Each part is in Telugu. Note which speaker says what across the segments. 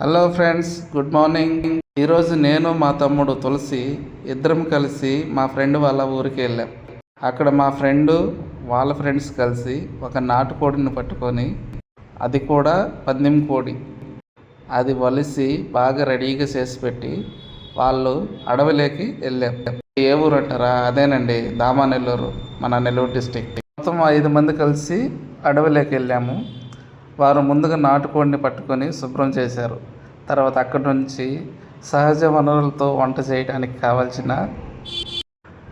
Speaker 1: హలో ఫ్రెండ్స్ గుడ్ మార్నింగ్ ఈరోజు నేను మా తమ్ముడు తులసి ఇద్దరం కలిసి మా ఫ్రెండ్ వాళ్ళ ఊరికి వెళ్ళాం. అక్కడ మా ఫ్రెండ్ వాళ్ళ ఫ్రెండ్స్ కలిసి ఒక నాటుకోడిని పట్టుకొని అది కూడా పందెం కోడి. అది వలిసి బాగా రెడీగా చేసి పెట్టి వాళ్ళు అడవిలోకి వెళ్ళాం. ఏ ఊరు అంటారా అదేనండి దామానెల్లూరు మన నెల్లూరు డిస్టిక్ మొత్తం ఐదు మంది కలిసి అడవిలోకి వెళ్ళాము. వారు ముందుగా నాటుకోడిని పట్టుకొని శుభ్రం చేశారు. తర్వాత అక్కడి నుంచి సహజ వనరులతో వంట చేయడానికి కావాల్సిన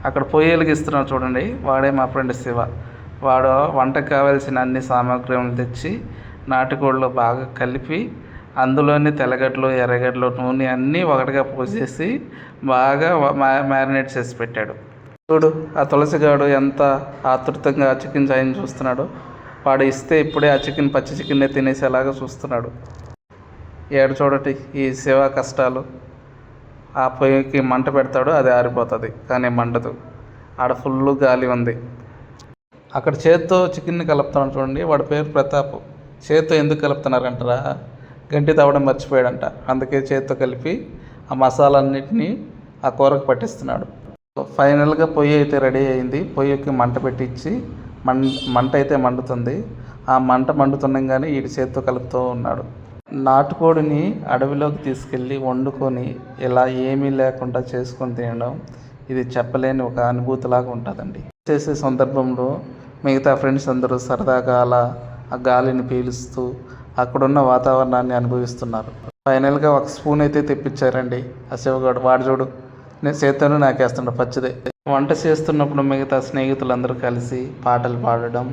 Speaker 1: అక్కడ పొయ్యి వెలిగిస్తున్నాడు చూడండి వాడే మా ఫ్రెండ్ శివ. వాడు వంటకు కావాల్సిన అన్ని సామాగ్రిలు తెచ్చి నాటుకోళ్ళు బాగా కలిపి అందులోని తెల్లగడ్డలు ఎర్రగడ్డలు నూనె అన్నీ ఒకటిగా పోసేసి బాగా మ్యారినేట్ చేసి పెట్టాడు. చూడు ఆ తులసిగాడు ఎంత ఆతృతంగా చికెన్ చాయిని చూస్తున్నాడు. వాడు ఇస్తే ఇప్పుడే ఆ చికెన్ పచ్చి చికెన్నే తినేసేలాగా చూస్తున్నాడు. ఏడు చూడటి ఈ సేవా కష్టాలు ఆ పొయ్యికి మంట పెడతాడు అది ఆరిపోతుంది కానీ మండదు. ఆడ ఫుల్ గాలి ఉంది. అక్కడ చేత్తో చికెన్ని కలుపుతాడు చూడండి వాడి పేరు ప్రతాప్. చేత్తో ఎందుకు కలుపుతున్నారంటారా? గంటి తవ్వడం మర్చిపోయాడంట. అందుకే చేత్తో కలిపి ఆ మసాలన్నిటినీ ఆ కూరకు పట్టిస్తున్నాడు. ఫైనల్గా పొయ్యి అయితే రెడీ అయింది. పొయ్యికి మంట పెట్టించి మం మంట అయితే మండుతుంది. ఆ మంట మండుతుండగానే వీడి చేత్తో కలుపుతూ ఉన్నాడు. నాటుకోడిని అడవిలోకి తీసుకెళ్ళి వండుకొని ఇలా ఏమీ లేకుండా చేసుకొని తినడం ఇది చెప్పలేని ఒక అనుభూతిలాగా ఉంటుందండి. చేసే సందర్భంలో మిగతా ఫ్రెండ్స్ అందరూ సరదాగా అలా ఆ గాలిని పీలుస్తూ అక్కడున్న వాతావరణాన్ని అనుభవిస్తున్నారు. ఫైనల్గా ఒక స్పూన్ అయితే తెప్పించారండి. ఆ శివగాడు వాడు చూడు. నేను చేత్తోనే నాకేస్తుండ పచ్చిదే. వంట చేస్తున్నప్పుడు మిగతా స్నేహితులందరూ కలిసి పాటలు పాడడం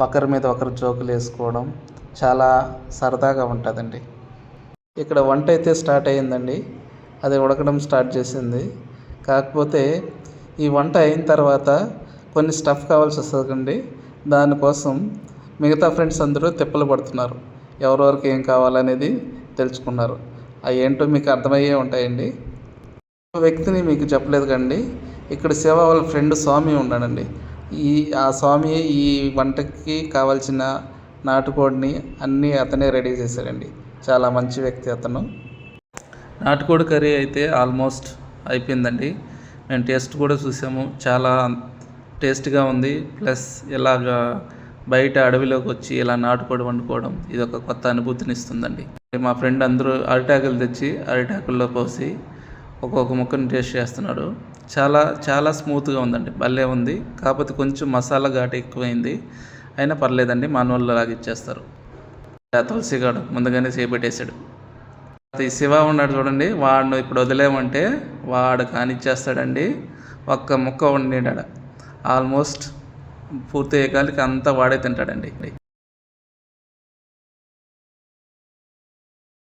Speaker 1: ఒకరి మీద ఒకరు జోకులు వేసుకోవడం చాలా సరదాగా ఉంటుందండి. ఇక్కడ వంట అయితే స్టార్ట్ అయ్యిందండి. అది ఉడకడం స్టార్ట్ చేసింది. కాకపోతే ఈ వంట అయిన తర్వాత కొన్ని స్టఫ్ కావాల్సి వస్తుందండి. దానికోసం మిగతా ఫ్రెండ్స్ అందరూ తిప్పలు పడుతున్నారు. ఎవరెవరికి ఏం కావాలనేది తెలుసుకున్నారు. అవి ఏంటో మీకు అర్థమయ్యే ఉంటాయండి. వ్యక్తిని మీకు చెప్పలేదు కండి. ఇక్కడ శివ వాళ్ళ ఫ్రెండ్ స్వామి ఉన్నాడండి ఈ ఆ స్వామి ఈ వంటకి కావాల్సిన నాటుకోడిని అన్నీ అతనే రెడీ చేశాడండి. చాలా మంచి వ్యక్తి అతను. నాటుకోడి కర్రీ అయితే ఆల్మోస్ట్ అయిపోయిందండి. మేము టేస్ట్ కూడా చూసాము. చాలా టేస్ట్గా ఉంది. ప్లస్ ఇలాగా బయట అడవిలోకి వచ్చి ఇలా నాటుకోడి వండుకోవడం ఇది ఒక కొత్త అనుభూతిని ఇస్తుందండి. మా ఫ్రెండ్ అందరూ అరిటాకులు తెచ్చి అరిటాకుల్లో పోసి ఒక్కొక్క ముక్కని టేస్ట్ చేస్తున్నాడు. చాలా చాలా స్మూత్గా ఉందండి. భలే ఉంది. కాకపోతే కొంచెం మసాలా ఘాటు ఎక్కువైంది. అయినా పర్లేదండి మానవుల్లో లాగా ఇచ్చేస్తారు. తులసిగాడు ముందుగానే చేపెట్టేశాడు. ఈ శివ ఉన్నాడు చూడండి వాడిని ఇప్పుడు వదిలేమంటే వాడు కానిచ్చేస్తాడండి. ఒక్క ముక్క వండినాడు ఆల్మోస్ట్ పూర్తి అయ్యేకాలికి అంతా వాడే తింటాడండి.